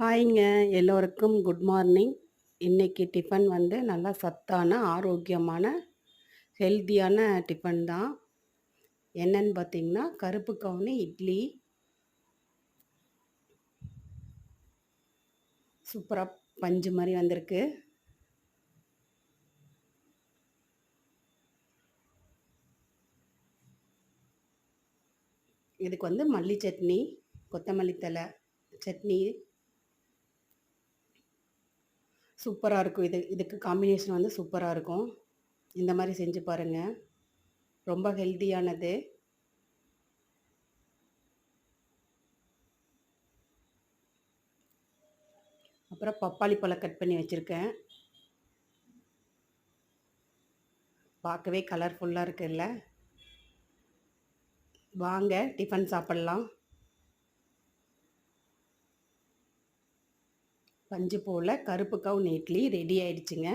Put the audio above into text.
ஹாய்ங்க. எல்லோருக்கும் good morning. இன்னைக்கு tiffin வந்து நல்லா சத்தான ஆரோக்கியமான ஹெல்த்தியான டிஃபன் தான். என்னன்னு பார்த்தீங்கன்னா கருப்பு கவுனி இட்லி. சூப்பராக பஞ்சு மாதிரி வந்திருக்கு. இதுக்கு வந்து மல்லி சட்னி கொத்தமல்லி தலை சட்னி சூப்பராக இருக்கும். இது இதுக்கு காம்பினேஷன் வந்து சூப்பராக இருக்கும். இந்த மாதிரி செஞ்சு பாருங்கள் ரொம்ப ஹெல்த்தியானது அப்புறம் பப்பாளி பழம் கட் பண்ணி வச்சுருக்கேன். பார்க்கவே கலர்ஃபுல்லாக இருக்குல்ல. வாங்க டிஃபன் சாப்பிட்லாம். பஞ்சு போல் கருப்பு கவுன் இட்லி ரெடி ஆயிடுச்சுங்க.